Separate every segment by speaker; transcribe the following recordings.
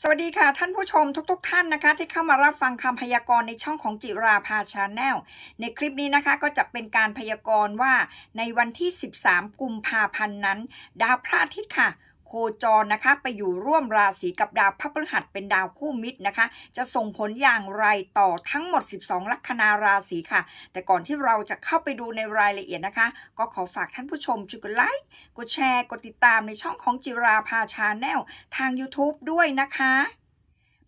Speaker 1: สวัสดีค่ะท่านผู้ชมทุกๆทท่านนะคะ ที่เข้ามารับฟังคำพยากรณ์ในช่องของจิราภาชาแนลในคลิปนี้นะคะก็จะเป็นการพยากรณ์ว่าในวันที่ 13 กุมภาพันธ์นั้น ดาวพระอาทิตย์ค่ะ คจรนะคะไปอยู่ร่วมราศีกับดาวพระพฤหัสเป็นดาวคู่มิตรนะคะ จะส่งผลอย่างไรต่อทั้งหมด 12 ลัคนาราศีค่ะ แต่ก่อนที่เราจะเข้าไปดูในรายละเอียดนะคะ ก็ขอฝากท่านผู้ชมช่วยกดไลค์กดแชร์กดติดตามในช่องของจิราภาชาแนลทาง YouTube ด้วยนะคะ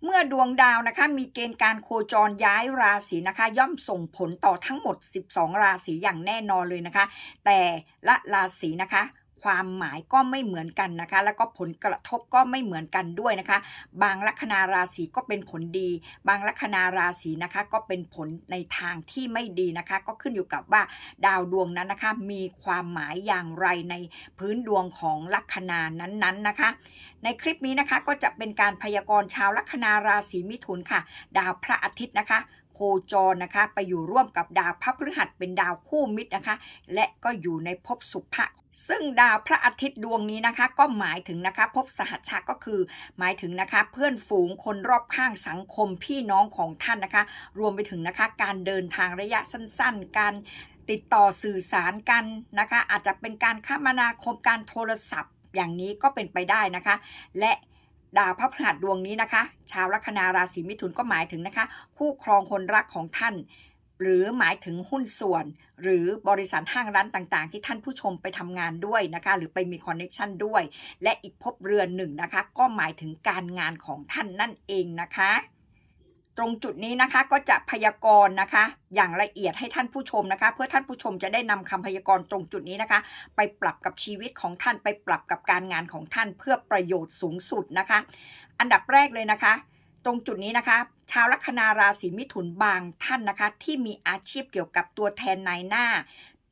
Speaker 1: เมื่อดวงดาวนะคะมีเกณฑ์การโคจรย้ายราศีนะคะ ย่อมส่งผลต่อทั้งหมด 12 ราศีอย่างแน่นอนเลยนะคะ แต่ละราศีนะคะ ความหมายก็ไม่เหมือนกันนะคะ แล้วก็ผลกระทบก็ไม่เหมือนกันด้วยนะคะ บางลัคนาราศีก็เป็นผลดี บางลัคนาราศีนะคะก็เป็นผลในทางที่ไม่ดีนะคะ ก็ขึ้นอยู่กับว่าดาวดวงนั้นนะคะ มีความหมายอย่างไรในพื้นดวงของลัคนานั้นๆนะคะ ในคลิปนี้นะคะก็จะเป็นการพยากรณ์ชาวลัคนาราศีมิถุนค่ะ ดาวพระอาทิตย์นะคะ โคจรนะคะ ไปอยู่ร่วมกับดาวพระพฤหัสเป็นดาวคู่มิตรนะคะ และก็อยู่ในภพสุภะซึ่งดาวพระอาทิตย์ดวงนี้นะคะ ก็หมายถึงนะคะภพสหัชชะก็คือ หมายถึงนะคะ เพื่อนฝูงคนรอบข้างสังคมพี่น้องของท่านนะคะ รวมไปถึงนะคะการเดินทางระยะสั้น ๆ การติดต่อสื่อสารกันนะคะ อาจจะเป็นการคมนาคมการโทรศัพท์ อย่างนี้ก็เป็นไปได้นะคะ และ ดาวพระพฤหัสดวงนี้นะคะ ชาวลัคนาราศีมิถุนก็หมายถึงนะคะ คู่ครองคนรักของท่าน หรือหมายถึงหุ้นส่วน หรือบริษัทห้างร้านต่างๆ ที่ท่านผู้ชมไปทำงานด้วยนะคะ หรือไปมีคอนเน็ชันด้วย และอีกภพเรือนหนึ่งนะคะ ก็หมายถึงการงานของท่านนั่นเองนะคะ ตรงจุดนี้นะคะก็จะพยากรณ์นะคะ อย่างละเอียดให้ท่านผู้ชมนะคะ เพื่อท่านผู้ชมจะได้นำคำพยากรณ์ตรงจุดนี้นะคะ ไปปรับกับชีวิตของท่านไปปรับกับการงานของท่านเพื่อประโยชน์สูงสุดนะคะ อันดับแรกเลยนะคะ ตรงจุดนี้นะคะ ชาวลัคนาราศีมิถุนบางท่านนะคะ ที่มีอาชีพเกี่ยวกับตัวแทนนายหน้า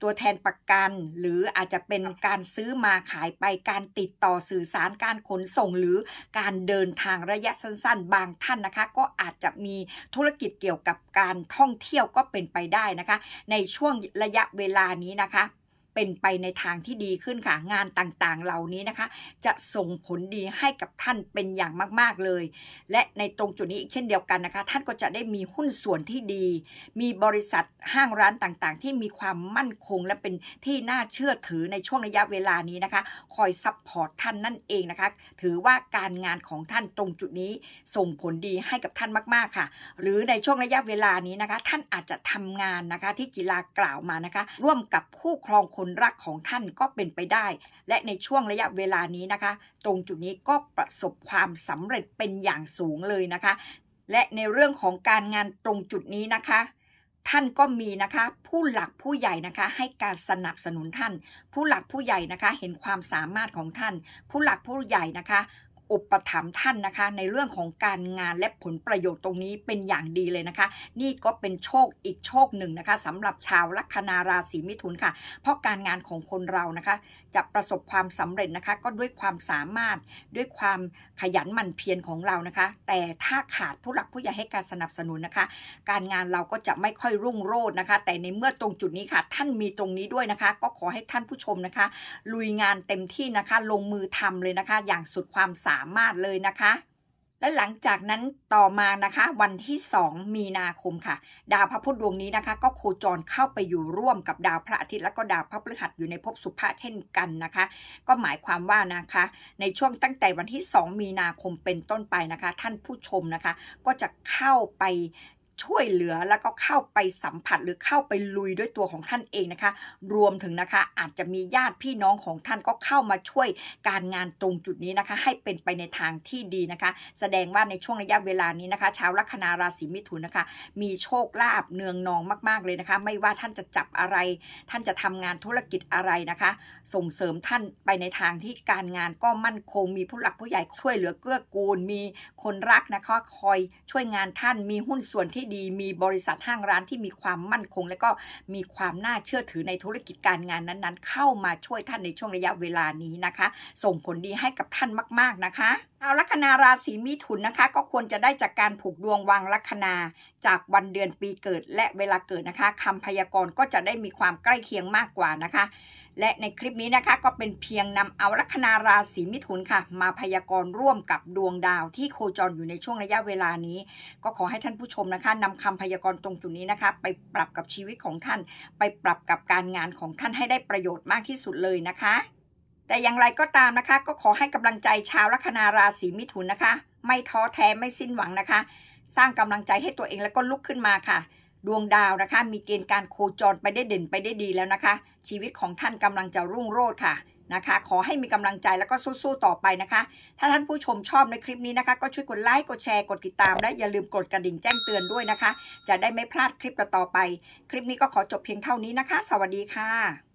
Speaker 1: ตัวแทนประกัน หรืออาจจะเป็นการซื้อมาขายไปการติดต่อสื่อสารการขนส่ง หรือการเดินทางระยะสั้นๆ บางท่านนะคะ ก็อาจจะมีธุรกิจเกี่ยวกับการท่องเที่ยวก็เป็นไปได้นะคะ ในช่วงระยะเวลานี้นะคะ เป็นไปในทางที่ดีขึ้นค่ะ งานต่างๆเหล่านี้นะคะ จะส่งผลดีให้กับท่านเป็นอย่างมากๆเลย และในตรงจุดนี้อีกเช่นเดียวกันนะคะ ท่านก็จะได้มีหุ้นส่วนที่ดี มีบริษัทห้างร้านต่างๆ ที่มีความมั่นคงและเป็นที่น่าเชื่อถือในช่วงระยะเวลานี้นะคะ คอยซัพพอร์ตท่านนั่นเองนะคะ ถือว่าการงานของท่านตรงจุดนี้ส่งผลดีให้กับท่านมาก ๆค่ะ หรือในช่วงระยะเวลานี้นะคะ ท่านอาจจะทำงานนะคะที่กีฬากล่าวมานะคะ ร่วมกับคู่ครองคนคนรักของท่านก็เป็นไปได้ และในช่วงระยะเวลานี้นะคะ ตรงจุดนี้ก็ประสบความสำเร็จเป็นอย่างสูงเลยนะคะ และในเรื่องของการงานตรงจุดนี้นะคะท่านก็มีนะคะผู้หลักผู้ใหญ่นะคะให้การสนับสนุนท่าน ผู้หลักผู้ใหญ่นะคะเห็นความสามารถของท่าน ผู้หลักผู้ใหญ่นะคะ อุปถัมภ์ท่านนะคะ ในเรื่องของการงานและผลประโยชน์ตรงนี้เป็นอย่างดีเลยนะคะ นี่ก็เป็นโชคอีกโชคหนึ่งนะคะสำหรับชาวลัคนาราศีมิถุนค่ะ เพราะการงานของคนเรานะคะ จะประสบความสำเร็จนะคะ ก็ด้วยความสามารถด้วยความขยันหมั่นเพียรของเรานะคะ แต่ถ้าขาดผู้หลักผู้ใหญ่ให้การสนับสนุนนะคะ การงานเราก็จะไม่ค่อยรุ่งโรจน์นะคะ แต่ในเมื่อตรงจุดนี้ค่ะ ท่านมีตรงนี้ด้วยนะคะ ก็ขอให้ท่านผู้ชมนะคะ ลุยงานเต็มที่นะคะ ลงมือทำเลยนะคะ อย่างสุดความสามารถเลยนะคะ และหลังจากนั้นต่อมานะคะ วันที่ 2 มีนาคมค่ะ ดาวพระพุธดวงนี้นะคะ ก็โคจรเข้าไปอยู่ร่วมกับดาวพระอาทิตย์และก็ดาวพระพฤหัสอยู่ในภพสุภะเช่นกันนะคะ ก็หมายความว่านะคะ ในช่วงตั้งแต่วันที่ 2 มีนาคมเป็นต้นไปนะคะ ท่านผู้ชมนะคะ ก็จะเข้าไป ช่วยเหลือแล้วก็เข้าไปสัมผัสหรือเข้าไปลุยด้วยตัวของท่านเองนะคะ รวมถึงนะคะอาจจะมีญาติพี่น้องของท่านก็เข้ามาช่วยการงานตรงจุดนี้นะคะ ให้เป็นไปในทางที่ดีนะคะ แสดงว่าในช่วงระยะเวลานี้นะคะ ชาวลัคนาราศีมิถุนนะคะ มีโชคลาภเนืองนองมาก ๆเลยนะคะ ไม่ว่าท่านจะจับอะไร ท่านจะทำงานธุรกิจอะไรนะคะ ส่งเสริมท่านไปในทางที่การงานก็มั่นคงมีผู้หลักผู้ใหญ่ช่วยเหลือเกื้อกูล มีคนรักนะคะคอยช่วยงานท่านมีหุ้นส่วนที่ดี มีบริษัทห้างร้านที่มีความมั่นคง และก็มีความน่าเชื่อถือในธุรกิจการงานนั้นๆ เข้ามาช่วยท่านในช่วงระยะเวลานี้นะคะ ส่งผลดีให้กับท่านมาก ๆนะคะเอาลัคนาราศีมิถุนนะคะ ก็ควรจะได้จากการผูกดวงวางลัคนาจากวันเดือนปีเกิดและเวลาเกิดนะคะคำพยากรณ์ก็จะได้มีความใกล้เคียงมากกว่านะคะ และในคลิปนี้นะคะก็เป็นเพียงนำเอาลัคนาราศีมิถุนค่ะ มาพยากรณ์ร่วมกับดวงดาวที่โคจรอยู่ในช่วงระยะเวลานี้ ก็ขอให้ท่านผู้ชมนะคะนำคำพยากรณ์ตรงจุดนี้นะคะ ไปปรับกับชีวิตของท่าน ไปปรับกับการงานของท่านให้ได้ประโยชน์มากที่สุดเลยนะคะ แต่อย่างไรก็ตามนะคะ ก็ขอให้กำลังใจชาวลัคนาราศีมิถุนนะคะ ไม่ท้อแท้ไม่สิ้นหวังนะคะ สร้างกำลังใจให้ตัวเองแล้วก็ลุกขึ้นมาค่ะ ดวงดาวนะคะ มีเกณฑ์การโคจรไปได้เด่นไปได้ดีแล้วนะคะ ชีวิตของท่านกำลังจะรุ่งโรจน์ค่ะนะคะ ขอให้มีกำลังใจแล้วก็สู้ๆต่อไปนะคะ ถ้าท่านผู้ชมชอบในคลิปนี้นะคะ ก็ช่วยกดไลค์กดแชร์กดติดตาม และอย่าลืมกดกระดิ่งแจ้งเตือนด้วยนะคะ จะได้ไม่พลาดคลิปต่อๆไป คลิปนี้ก็ขอจบเพียงเท่านี้นะคะ สวัสดีค่ะ